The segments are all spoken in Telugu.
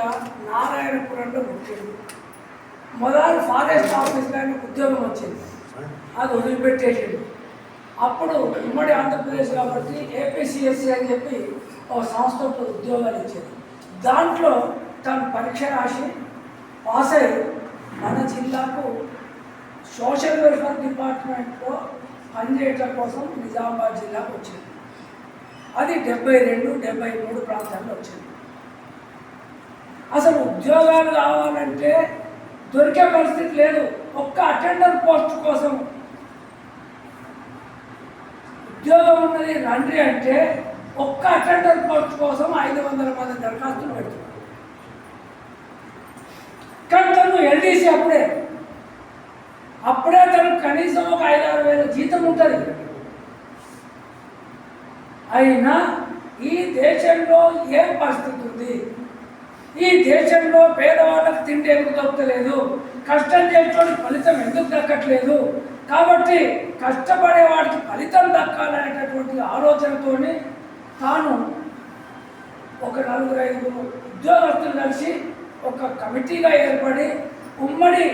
జిల్లా నారాయణపురంలో పుట్టింది మొదలు ఫారెస్ట్ ఆఫీస్లో ఆయనకు ఉద్యోగం వచ్చింది. అది వదిలిపెట్టేసిండు. అప్పుడు ఉమ్మడి ఆంధ్రప్రదేశ్ కాబట్టి ఏపీసీఎస్సీ అని చెప్పి ఒక సంస్థకు ఉద్యోగాలు ఇచ్చేది. దాంట్లో తను పరీక్ష రాసి పాస్ అయ్యి మన జిల్లాకు సోషల్ వెల్ఫేర్ డిపార్ట్మెంట్లో పనిచేయటం కోసం నిజామాబాద్ జిల్లాకు వచ్చింది. అది డెబ్బై రెండు డెబ్బై మూడు ప్రాంతాల్లో వచ్చింది. అసలు ఉద్యోగాలు కావాలంటే దొరికే పరిస్థితి లేదు. ఒక్క అటెండర్ పోస్ట్ కోసం ఉద్యోగం ఉన్నది రండి అంటే ఒక్క అటెండర్ పోస్ట్ కోసం ఐదు వందల మంది దరఖాస్తులు పెడుతున్నారు. కానీ తను ఎల్డీసీ అప్పుడే. అప్పుడే తను కనీసం ఒక ఐదు ఆరు వేల జీతం ఉంటుంది. అయినా ఈ దేశంలో ఏం పరిస్థితి ఉంది? ఈ దేశంలో పేదవాళ్ళకి తిండి ఎందుకు దొరకలేదు కష్టం చేసేవాడికి ఫలితం ఎందుకు దక్కట్లేదు? కాబట్టి కష్టపడే వాడికి ఫలితం దక్కాలనేటటువంటి ఆలోచనతోని తాను ఒక నలుగురు ఐదుగురు ఉద్యోగస్తులు కలిసి ఒక కమిటీగా ఏర్పడి ఉమ్మడి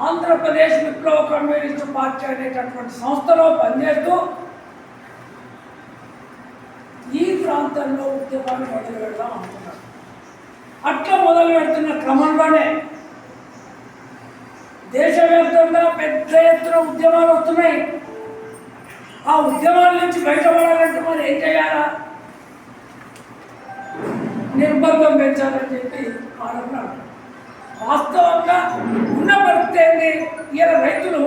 ఆంధ్రప్రదేశ్ విప్లవ కమ్యూనిస్టు పార్టీ అనేటటువంటి సంస్థలో పనిచేస్తూ ఈ ప్రాంతంలో ఉద్యమాన్ని మొదలు పెడదాం అనుకుంటున్నాను అట్లా మొదలు పెడుతున్న క్రమంలోనే దేశవ్యాప్తంగా పెద్ద ఎత్తున ఉద్యమాలు వస్తున్నాయి. ఆ ఉద్యమాల నుంచి బయటపడాలంటే మరి ఏం చేయాలా? నిర్బంధం పెంచాలని చెప్పి ఆడున్నాడు వాస్తవంగా ఉన్న పరిస్థితి ఏంటి ఈయన రైతులు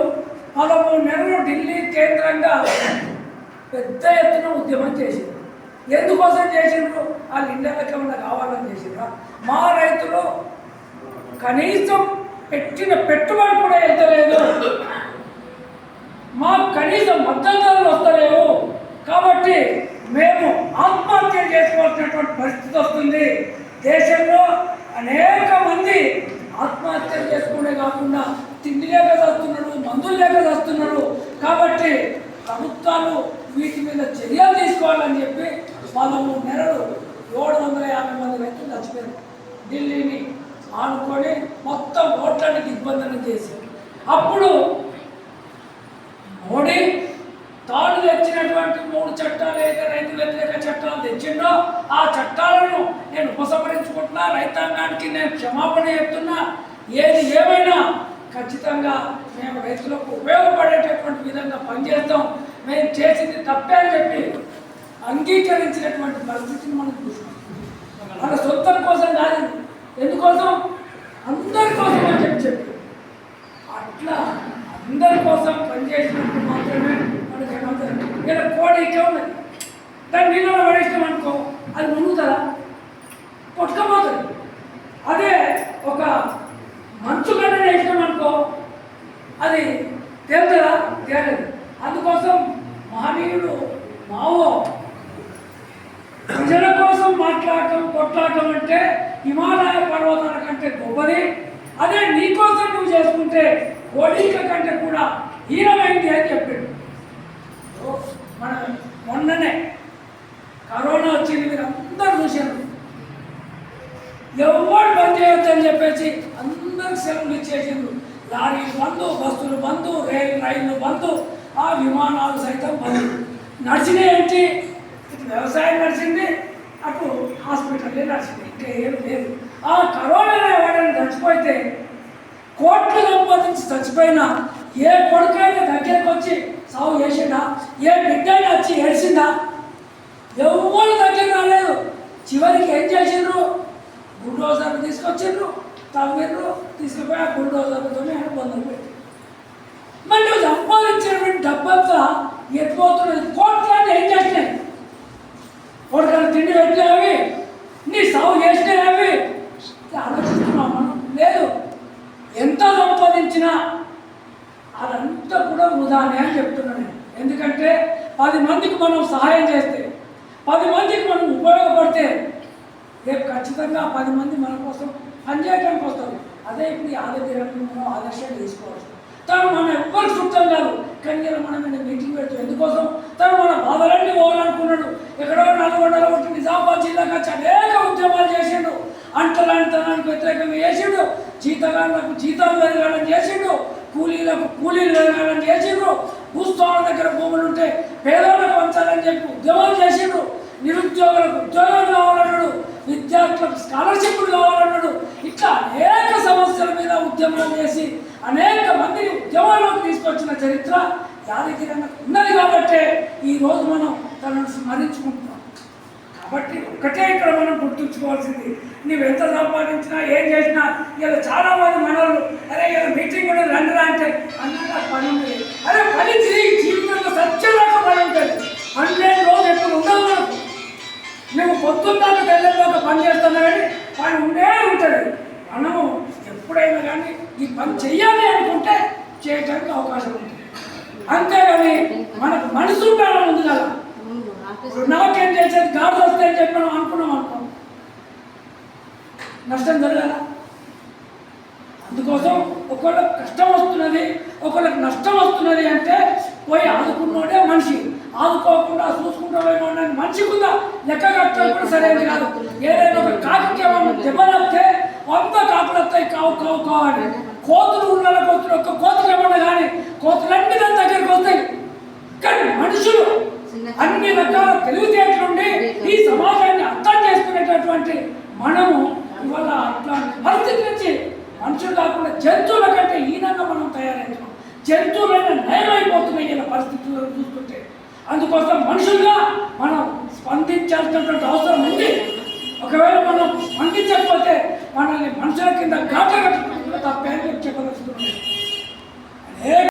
పదమూడు నెలలు ఢిల్లీ కేంద్రంగా పెద్ద ఎత్తున ఉద్యమం చేసింది ఎందుకోసం చేసిండ్రు? వాళ్ళు ఇండియాలకు కావాలని చేసిండ్రా. మా రైతులు కనీసం పెట్టిన పెట్టుబడి కూడా వెళ్తలేదు. మాకు కనీసం మద్దతులు ధరలు వస్తలేవు. కాబట్టి మేము ఆత్మహత్య చేసుకోవాల్సినటువంటి పరిస్థితి వస్తుంది. దేశంలో అనేక మంది ఆత్మహత్య చేసుకునే కాకుండా తిండి లేక చస్తున్నారు మందులు లేక చస్తున్నారు కాబట్టి ప్రభుత్వాలు వీటి మీద చర్యలు తీసుకోవాలని చెప్పి పదమూడు నెలలు ఏడు వందల యాభై మంది రైతులు చచ్చిపోయారు ఢిల్లీని ఆనుకొని మొత్తం ఓట్లని ఇబ్బందులు చేసి అప్పుడు మోడీ తాను తెచ్చినటువంటి మూడు చట్టాలు ఏదైతే రైతు వ్యతిరేక చట్టాలు తెచ్చిండో ఆ చట్టాలను నేను ఉపసంహరించుకుంటున్నా రైతాంగానికి నేను క్షమాపణ చెప్తున్నా. ఏది ఏమైనా ఖచ్చితంగా మేము రైతులకు ఉపయోగపడేటటువంటి విధంగా పనిచేస్తాం. మేము చేసింది తప్పే అని చెప్పి అంగీకరించినటువంటి పరిస్థితిని మనం చూస్తాం మన సొంతం కోసం కాదు ఎందుకోసం? అందరి కోసం అని చెప్పి చెప్పి. అట్లా అందరి కోసం పనిచేసినప్పుడు మాత్రమే మనకి ఏమవుతుంది ఇలా కోడి ఇట్లా ఉన్నది. దాన్ని నీళ్ళలో పడేసినాం అనుకో అది మునుగుతుందా? కొట్టుకపోతుంది. అదే ఒక మంచు గడ్డ వేసినాం అనుకో అది తేలుతుందా? తేలదు. అందుకోసం మహనీయుడు మావో కోసం కొట్లాటం అంటే హిమాలయ పర్వతాల కంటే గొప్పది. అదే నీకోసం నువ్వు చేసుకుంటే ఒడిక కంటే కూడా హీనమైంది అని చెప్పాడు. మనం మన మొన్ననే కరోనా వచ్చింది మీరు అందరు చూశారు. ఎవరు బంద్ చేయొద్దు అని చెప్పేసి అందరికి సెలవులు ఇచ్చేసిండ్రు. లారీలు బంధు బస్సులు బంధు రైలు రైళ్ళు బంధు ఆ విమానాలు సైతం బంధు నడిచినాయి ఏంటి? వ్యవసాయం నడిచింది అటు హాస్పిటల్లే ఇంకా ఏం లేదు. ఆ కరోనా ఎవరైనా చచ్చిపోతే కోట్లు సంపాదించి చచ్చిపోయినా ఏ కొడుకైనా దగ్గరకు వచ్చి సాగు చేసిందా ఏ బిడ్డైనా వచ్చి ఏడిసిందా ఎవరు దగ్గర రాలేదు. చివరికి ఏం చేసిండ్రు? బుల్డోజర్ తీసుకొచ్చిండ్రు తవ్విండ్రు తీసుకుపోయి ఆ బుల్డోజర్లతో బంధం పెట్టి. మరి నువ్వు సంపాదించినటువంటి డబ్బంతా ఎత్తిపోతున్నది. కోట్లన్నీ ఏం చేసినాయి? కొడుకలు తిండి పెట్టినవి సాగు చేసినవి ఆలోచిస్తున్నాం మనం? లేదు. ఎంత సంపాదించినా అదంతా కూడా వృధానే అని చెప్తున్నాను నేను. ఎందుకంటే పది మందికి మనం సహాయం చేస్తే పది మందికి మనం ఉపయోగపడితే రేపు ఖచ్చితంగా పది మంది మన కోసం పనిచేయడానికి వస్తారు. అదే ఇప్పుడు ఈ మనం ఆదర్శంగా తీసుకోవచ్చు. తను మన ఎవ్వరికి చుట్టం కాదు. కానీ మనం మీటింగ్ పెడతాం ఎందుకోసం? తను మన బాధలన్నీ పోవాలనుకున్నాడు ఎక్కడో నల్గొండలో ఒకటి నిజామాబాద్ జిల్లాకి వచ్చి అనేక ఉద్యమాలు చేసిండు అంటలాంటనానికి వ్యతిరేకంగా చేసిండు. జీతగాళ్ళకు జీతాలు పెరగాలని చేసిండు. కూలీలకు కూలీలు పెరగాలని చేసిండ్రు భూస్వాముల దగ్గర భూములు ఉంటే పేదలకు పంచాలని చెప్పి ఉద్యమాలు చేసిండు. నిరుద్యోగులకు ఉద్యోగాలు కావాలన్నాడు. విద్యార్థులకు స్కాలర్షిప్లు కావాలన్నాడు. ఇట్లా అనేక సమస్యల మీద ఉద్యమాలు చేసి అనేక మందిని ఉద్యమాల్లోకి తీసుకొచ్చిన చరిత్ర యాదగిరి ఉన్నది కాబట్టే ఈ రోజు మనం తనను స్మరించుకుంటున్నాం. బట్టి ఒక్కటే ఇక్కడ మనం గుర్తుంచుకోవాల్సింది నువ్వు ఎంత సంపాదించినా ఏం చేసినా ఇలా చాలామంది మనోళ్ళు అరే ఇలా మీటింగ్ కూడా రండిరా అంటే అన్నాక పని ఉంది. అరే పని తిరిగి జీవితంలో సత్యదాకా పని ఉంటుంది. హండ్రెడ్ రోజు ఎప్పుడు ఉండదు మనకు. నువ్వు పొద్దున్నాక పెళ్ళతో పని చేస్తున్నా కానీ పని ఉండే ఉంటుంది. మనము ఎప్పుడైనా కానీ ఈ పని చెయ్యాలి అనుకుంటే చేయడానికి అవకాశం ఉంటుంది. అంతేగాని మనకు మనసు ఉండాలి నాకేం చేసేది? గాడు వస్తే అని చెప్పి మనం అనుకున్నాం అనుకో. నష్టం జరగాల? అందుకోసం ఒకళ్ళకి కష్టం వస్తున్నది ఒకళ్ళకి నష్టం వస్తున్నది అంటే పోయి ఆదుకున్నోడే మనిషి. ఆదుకోకుండా చూసుకుంటూ పోయిన మనిషికి ఉందా లెక్క కట్టడం కూడా సరైనది కాదు. ఏదైనా ఒక కాకి దెబ్బలొస్తే వంద కాకులు వస్తాయి కావు కావు కావాలి కోతులు ఉన్న కోతులు ఒక్క కోతులు ఏమన్నా కానీ కోతులన్నీ దాని దగ్గరికి వస్తాయి. మనము ఇవాళ అట్లాంటి పరిస్థితి నుంచి మనుషులు కాకుండా జంతువుల కంటే హీనంగా మనం తయారవుతున్నాం జంతువులైన నయమైపోతున్నాయి ఇలా పరిస్థితుల్లో చూసుకుంటే అందుకోసం మనుషులుగా మనం స్పందించాల్సినటువంటి అవసరం ఉంది. ఒకవేళ మనం స్పందించకపోతే మనల్ని మనుషుల కింద ఘాట కట్టుకుంటున్నా తప్పేం చెప్పదలుచుకున్నాం అనేక